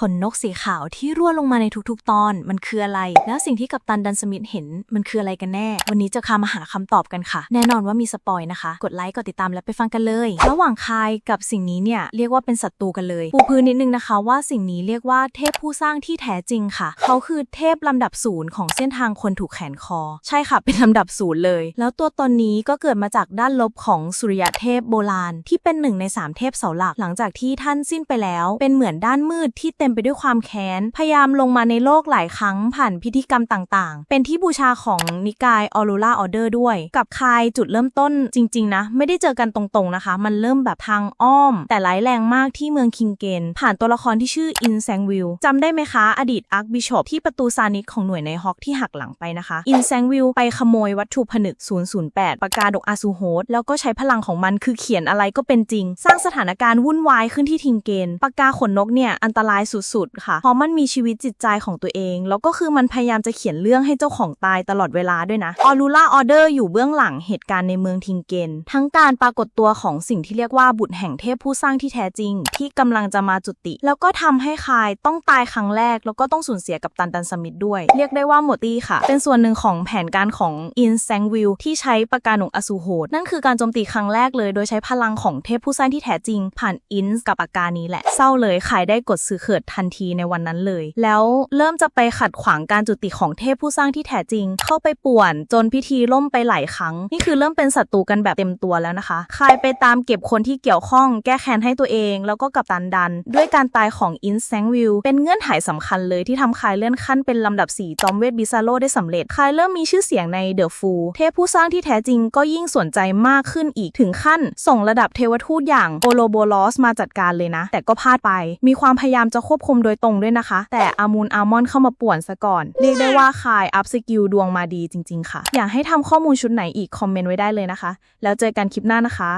ขนนกสีขาวที่ร่วงลงมาในทุกๆ ตอน มันคืออะไร แล้วสิ่งที่กัปตันดันสมิธเห็นมันคืออะไรกันแน่ วันนี้จะพามาหาคำตอบกันค่ะ แน่นอนว่ามีสปอยนะคะ กดไลค์กดติดตามและไปฟังกันเลย ระหว่างคายกับสิ่งนี้เนี่ยเรียกว่าเป็นศัตรูกันเลยปูพื้นนิดนึงนะคะ ว่าสิ่งนี้เรียกว่าเทพผู้สร้างที่แท้จริงค่ะ เขาคือเทพลำดับศูนย์ของเส้นทางคนถูกแขนคอ ใช่ค่ะเป็นลำดับศูนย์เลย แล้วตัวตนนี้ก็เกิดมาจากด้านลบของสุริยเทพโบราณ ที่เป็นหนึ่งในสามเทพเสาหลักหลังจากที่ท่านสิ้นไปแล้ว เป็นเหมือนด้านมืดที่เต็มไปด้วยความแค้น พยายามลงมาในโลกหลายครั้งผ่านพิธีกรรมต่างๆ เป็นที่บูชาของนิกายออรูราออเดอร์ด้วย กับคายจุดเริ่มต้นจริง ๆ นะ ไม่ได้เจอกันตรงๆนะคะ มันเริ่มแบบทางอ้อม แต่ร้ายแรงมากที่เมืองคิงเกน ผ่านตัวละครที่ชื่ออินแซงวิลจำได้ไหมคะ อดีตอาร์คบิชอปที่ประตูซานิสของหน่วยในฮอกที่หักหลังไปนะคะ อินแซงวิลไปขโมยวัตถุผนึก 008 ปากกาดกอาซูโฮสแล้วก็ใช้พลังของมันคือเขียนอะไรก็เป็นจริง สร้างสถานการณ์วุ่นวายขึ้นที่ทิงเกนปากกาขนนกเนี่ยอันตรายสุดๆ ค่ะ เพราะมันมีชีวิตจิตใจของตัวเอง แล้วก็คือมันพยายามจะเขียนเรื่องให้เจ้าของตายตลอดเวลาด้วยนะออรูล่าออเดอร์อยู่เบื้องหลังเหตุการณ์ในเมืองทิงเกน ทั้งการปรากฏตัวของสิ่งที่เรียกว่าบุตรแห่งเทพผู้สร้างที่แท้จริง ที่กำลังจะมาจุติ แล้วก็ทำให้คายต้องตายครั้งแรก แล้วก็ต้องสูญเสียกับตันตันสมิธด้วย เรียกได้ว่าหมดตี้ค่ะ เป็นส่วนหนึ่งของแผนการของอินแซงวิลที่ใช้ปากกาหนกอสูโหดนั่นคือการโจมตีครั้งแรกเลยโดยใช้พลังของเทพผู้สร้างที่แท้จริง ผ่านอินกับปากกานี้แหละเศร้าเลยขายได้กดซื้อเขิดทันทีในวันนั้นเลย แล้วเริ่มจะไปขัดขวางการจุติของเทพผู้สร้างที่แท้จริง เข้าไปป่วน จนพิธีล่มไปหลายครั้ง นี่คือเริ่มเป็นศัตรูกันแบบเต็มตัวแล้วนะคะคายไปตามเก็บคนที่เกี่ยวข้อง แก้แค้นให้ตัวเอง แล้วก็กับตันดัน ด้วยการตายของอินแซงวิลเป็นเงื่อนไขสำคัญเลยที่ทำคายเลื่อนขั้นเป็นลำดับ4จอมเวทบิซาโลได้สำเร็จคายเริ่มมีชื่อเสียงในเดอะฟูเทพผู้สร้างที่แท้จริงก็ยิ่งสนใจมากขึ้นอีกถึงขั้น ส่งระดับเทวทูตอย่างโอโลโบลอสมาจัดการเลยนะ แต่ก็พลาดไป มีความพยายามจะควบคุมโดยตรงด้วยนะคะ แต่อามูลอัลมอนเข้ามาป่วนซะก่อน เรียกได้ว่าคายอัพสกิลดวงมาดีจริง ๆ ค่ะ อยากให้ทำข้อมูลชุดไหนอีกคอมเมนต์ไว้ได้เลยนะคะ แล้วเจอกันคลิปหน้านะคะ